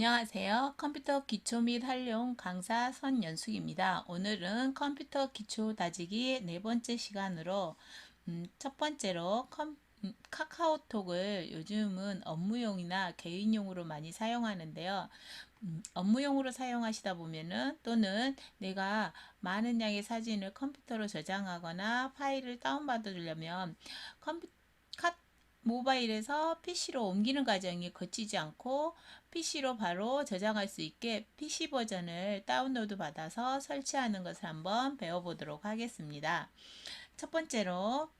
안녕하세요. 컴퓨터 기초 및 활용 강사 선연숙입니다. 오늘은 컴퓨터 기초 다지기 네 번째 시간으로 음, 첫 번째로 컴, 음, 카카오톡을 요즘은 업무용이나 개인용으로 많이 사용하는데요. 음, 업무용으로 사용하시다 보면은 또는 내가 많은 양의 사진을 컴퓨터로 저장하거나 파일을 다운받으려면 컴퓨터 모바일에서 PC로 옮기는 과정이 거치지 않고 PC로 바로 저장할 수 있게 PC 버전을 다운로드 받아서 설치하는 것을 한번 배워보도록 하겠습니다. 첫 번째로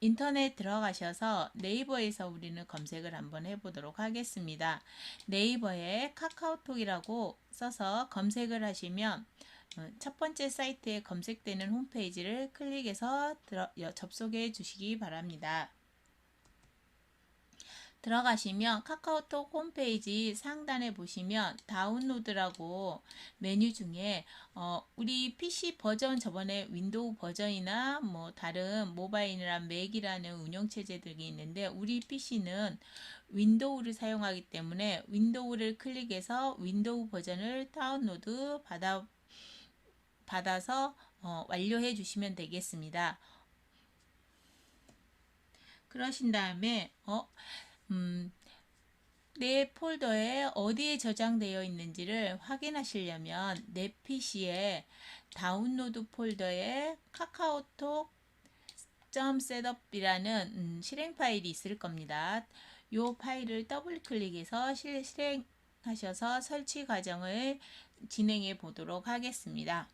인터넷 들어가셔서 네이버에서 우리는 검색을 한번 해보도록 하겠습니다. 네이버에 카카오톡이라고 써서 검색을 하시면 어, 첫 번째 사이트에 검색되는 홈페이지를 클릭해서 들어, 접속해 주시기 바랍니다. 들어가시면 카카오톡 홈페이지 상단에 보시면 다운로드라고 메뉴 중에 어, 우리 PC 버전 저번에 윈도우 버전이나 뭐 다른 모바일이나 맥이라는 운영 체제들이 있는데 우리 PC는 윈도우를 사용하기 때문에 윈도우를 클릭해서 윈도우 버전을 다운로드 받아 받아서 어, 완료해 주시면 되겠습니다. 그러신 다음에 어 음, 내 폴더에 어디에 저장되어 있는지를 확인하시려면 내 PC에 다운로드 폴더에 카카오톡 셋업이라는 음, 실행 파일이 있을 겁니다. 이 파일을 더블 클릭해서 실행하셔서 설치 과정을 진행해 보도록 하겠습니다.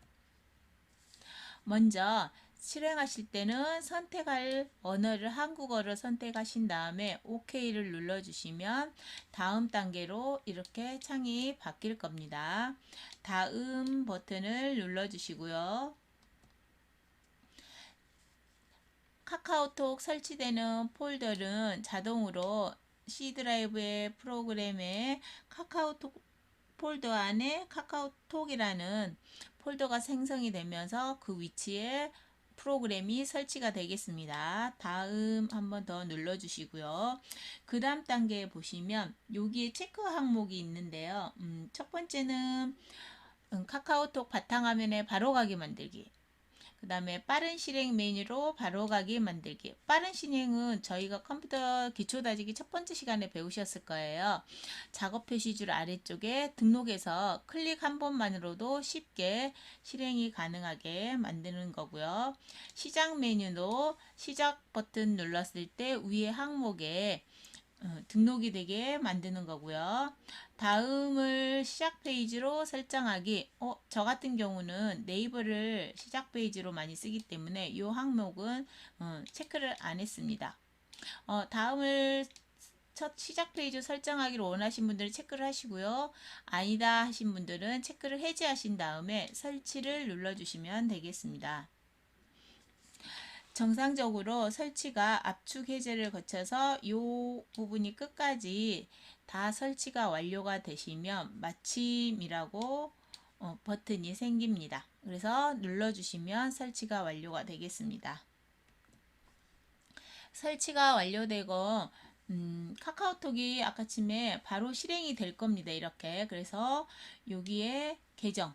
먼저 실행하실 때는 선택할 언어를 한국어를 선택하신 다음에 OK를 눌러주시면 다음 단계로 이렇게 창이 바뀔 겁니다. 다음 버튼을 눌러주시고요. 카카오톡 설치되는 폴더는 자동으로 C 드라이브의 프로그램에 카카오톡 폴더 안에 카카오톡이라는 폴더가 생성이 되면서 그 위치에 프로그램이 설치가 되겠습니다. 다음 한번 더 눌러 주시고요. 그 다음 단계에 보시면 여기에 체크 항목이 있는데요. 음, 첫 번째는 음, 카카오톡 바탕화면에 바로가기 만들기. 그 다음에 빠른 실행 메뉴로 바로가기 만들기. 빠른 실행은 저희가 컴퓨터 기초 다지기 첫 번째 시간에 배우셨을 거예요. 작업 표시줄 아래쪽에 등록해서 클릭 한 번만으로도 쉽게 실행이 가능하게 만드는 거고요. 시작 메뉴도 시작 버튼 눌렀을 때 위에 항목에 어, 등록이 되게 만드는 거고요. 다음을 시작 페이지로 설정하기. 어, 저 같은 경우는 네이버를 시작 페이지로 많이 쓰기 때문에 이 항목은 어, 체크를 안 했습니다. 어, 다음을 첫 시작 페이지 설정하기를 원하신 분들은 체크를 하시고요. 아니다 하신 분들은 체크를 해제하신 다음에 설치를 눌러주시면 되겠습니다. 정상적으로 설치가 압축 해제를 거쳐서 이 부분이 끝까지 다 설치가 완료가 되시면 마침이라고 어, 버튼이 생깁니다. 그래서 눌러주시면 설치가 완료가 되겠습니다. 설치가 완료되고 음, 카카오톡이 아까쯤에 바로 실행이 될 겁니다. 이렇게 그래서 여기에 계정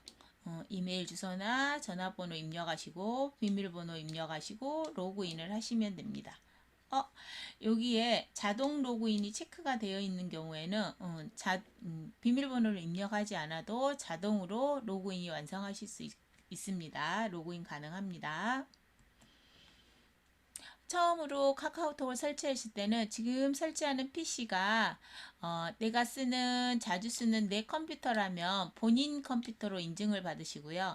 어, 이메일 주소나 전화번호 입력하시고 비밀번호 입력하시고 로그인을 하시면 됩니다. 어, 여기에 자동 로그인이 체크가 되어 있는 경우에는 어, 자, 음, 비밀번호를 입력하지 않아도 자동으로 로그인이 완성하실 수 있, 있습니다. 로그인 가능합니다. 처음으로 카카오톡을 설치하실 때는 지금 설치하는 PC가 어, 내가 쓰는 자주 쓰는 내 컴퓨터라면 본인 컴퓨터로 인증을 받으시고요.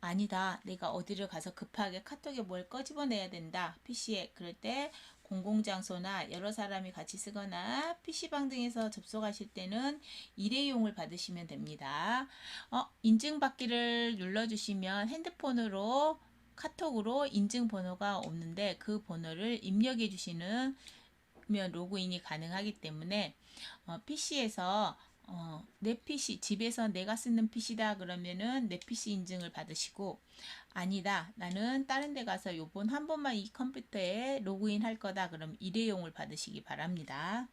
아니다. 내가 어디를 가서 급하게 카톡에 뭘 꺼집어내야 된다. PC에 그럴 때 공공장소나 여러 사람이 같이 쓰거나 PC방 등에서 접속하실 때는 일회용을 받으시면 됩니다. 어, 인증받기를 눌러주시면 핸드폰으로 카톡으로 인증 번호가 없는데 그 번호를 입력해 주시는 면 로그인이 가능하기 때문에 어, PC에서 어, 내 PC, 집에서 내가 쓰는 PC다 그러면은 내 PC 인증을 받으시고 아니다 나는 다른 데 가서 요번 한 번만 이 컴퓨터에 로그인 할 거다 그럼 일회용을 받으시기 바랍니다.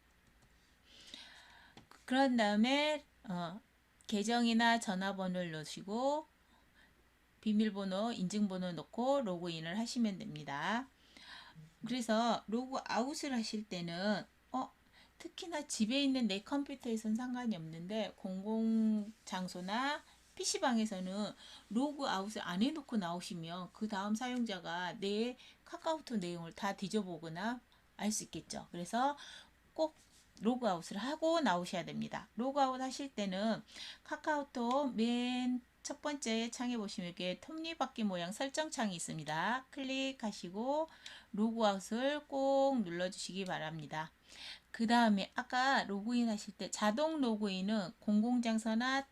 그런 다음에 어, 계정이나 전화번호를 넣으시고 비밀번호, 인증번호 넣고 로그인을 하시면 됩니다. 그래서 로그 아웃을 하실 때는 어, 특히나 집에 있는 내 컴퓨터에선 상관이 없는데 공공 장소나 PC방에서는 로그 아웃을 안 해놓고 나오시면 그 다음 사용자가 내 카카오톡 내용을 다 뒤져보거나 알 수 있겠죠. 그래서 꼭 로그 아웃을 하고 나오셔야 됩니다. 로그 아웃 하실 때는 카카오톡 맨 첫 번째 창에 보시면 이렇게 톱니바퀴 모양 설정 창이 있습니다. 클릭하시고 로그아웃을 꼭 눌러주시기 바랍니다. 그 다음에 아까 로그인 하실 때 자동 로그인은 공공장소나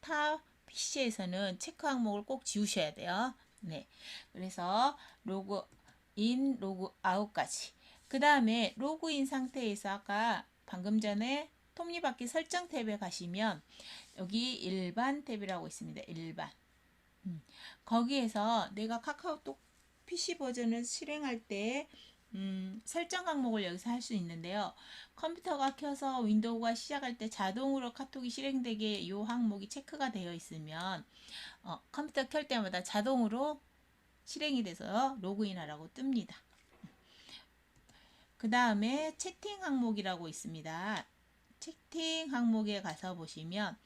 타 PC에서는 체크 항목을 꼭 지우셔야 돼요. 네. 그래서 로그인, 로그아웃까지. 그 다음에 로그인 상태에서 아까 방금 전에 톱니바퀴 설정 탭에 가시면 여기 일반 탭이라고 있습니다. 일반. 음, 거기에서 내가 카카오톡 PC 버전을 실행할 때 음, 설정 항목을 여기서 할 수 있는데요. 컴퓨터가 켜서 윈도우가 시작할 때 자동으로 카톡이 실행되게 이 항목이 체크가 되어 있으면 어, 컴퓨터 켤 때마다 자동으로 실행이 돼서 로그인하라고 뜹니다. 그 다음에 채팅 항목이라고 있습니다. 채팅 항목에 가서 보시면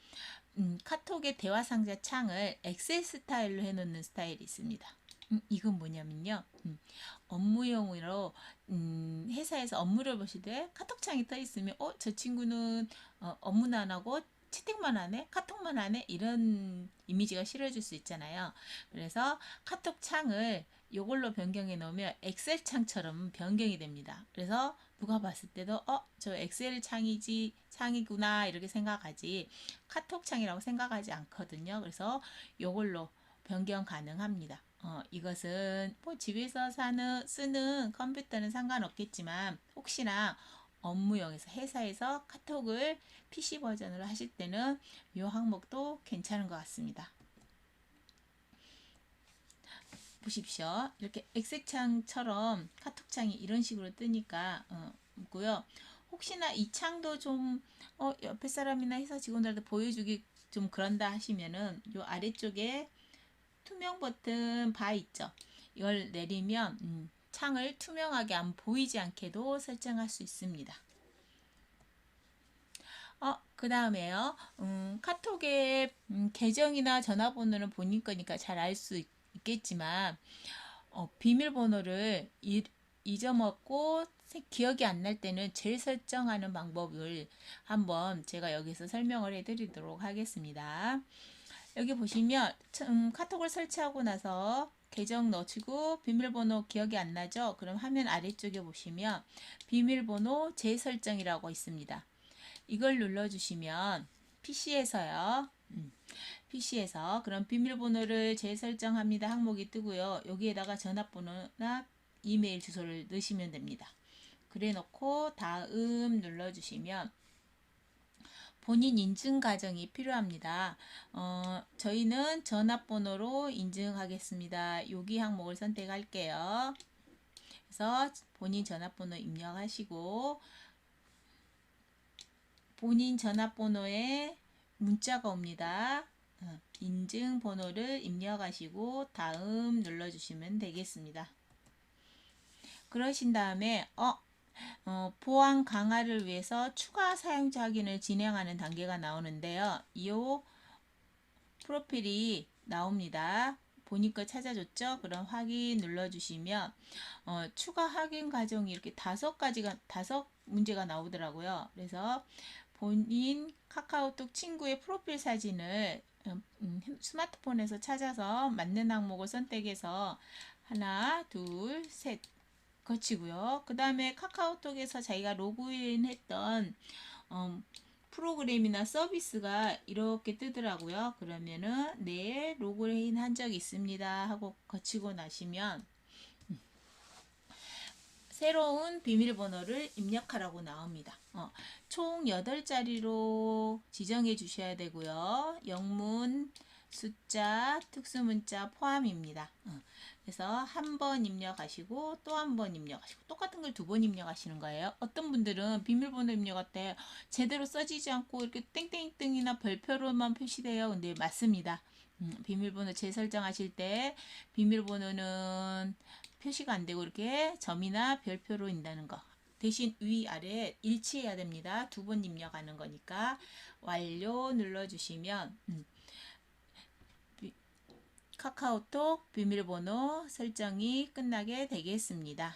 음, 카톡의 대화 상자 창을 엑셀 스타일로 해놓는 스타일이 있습니다. 음, 이건 뭐냐면요. 음, 업무용으로 음, 회사에서 업무를 때 카톡창이 떠 있으면 어, 저 친구는 어, 업무는 안 하고 채팅만 하네, 카톡만 하네 이런 이미지가 실어질 수 있잖아요. 그래서 카톡 창을 이걸로 변경해 놓으면 엑셀 창처럼 변경이 됩니다. 그래서 누가 봤을 때도 어, 저 엑셀 창이지 창이구나 이렇게 생각하지 카톡 창이라고 생각하지 않거든요. 그래서 이걸로 변경 가능합니다. 어, 이것은 뭐 집에서 사는 쓰는 컴퓨터는 상관없겠지만 혹시나 업무용에서 회사에서 카톡을 PC 버전으로 하실 때는 이 항목도 괜찮은 것 같습니다. 보십시오. 이렇게 엑셀창처럼 카톡창이 이런 식으로 뜨니까 어, 고요. 혹시나 이 창도 좀 어, 옆에 사람이나 회사 직원들한테 보여주기 좀 그런다 하시면은 요 아래쪽에 투명 버튼 바 있죠. 이걸 내리면 음, 창을 투명하게 안 보이지 않게도 설정할 수 있습니다. 어, 그 다음에요. 음, 카톡의 음, 계정이나 전화번호는 본인 거니까 잘 알 수 있 겠지만 어, 비밀번호를 이, 잊어먹고 기억이 안 날 때는 제일 설정하는 방법을 한번 제가 여기서 설명을 해드리도록 하겠습니다. 여기 보시면 음, 카톡을 설치하고 나서 계정 넣으시고 비밀번호 기억이 안 나죠? 그럼 화면 아래쪽에 보시면 비밀번호 재설정이라고 있습니다. 이걸 눌러주시면 PC에서요. 음, PC에서 그럼 비밀번호를 재설정합니다 항목이 뜨고요. 여기에다가 전화번호나 이메일 주소를 넣으시면 됩니다. 그래 놓고 다음 눌러주시면 본인 인증 과정이 필요합니다. 어, 저희는 전화번호로 인증하겠습니다. 여기 항목을 선택할게요. 그래서 본인 전화번호 입력하시고 본인 전화번호에 문자가 옵니다. 어, 인증 번호를 입력하시고 다음 눌러주시면 되겠습니다. 그러신 다음에 어 어, 보안 강화를 위해서 추가 사용자 확인을 진행하는 단계가 나오는데요. 이 프로필이 나옵니다. 보니까 찾아줬죠? 그럼 확인 눌러주시면 어, 추가 확인 과정이 이렇게 다섯 가지가 다섯 문제가 나오더라고요. 그래서 본인 카카오톡 친구의 프로필 사진을 음, 음 스마트폰에서 찾아서 맞는 항목을 선택해서 하나, 둘, 셋 거치고요. 그 다음에 카카오톡에서 자기가 로그인 했던 음, 프로그램이나 서비스가 이렇게 뜨더라고요. 그러면은 네 로그인 한 적 있습니다 하고 거치고 나시면 음, 새로운 비밀번호를 입력하라고 나옵니다. 어, 총 8자리로 지정해 주셔야 되고요. 영문, 숫자, 특수문자 포함입니다. 어, 그래서 한 번 입력하시고 또 한 번 입력하시고 똑같은 걸 두 번 입력하시는 거예요. 어떤 분들은 비밀번호 입력할 때 제대로 써지지 않고 이렇게 땡땡땡이나 별표로만 표시돼요. 근데 맞습니다. 음, 비밀번호 재설정하실 때 비밀번호는 표시가 안 되고 이렇게 점이나 별표로 인다는 거. 대신 위아래 일치해야 됩니다. 두 번 입력하는 거니까 완료 눌러주시면 음, 비- 카카오톡 비밀번호 설정이 끝나게 되겠습니다.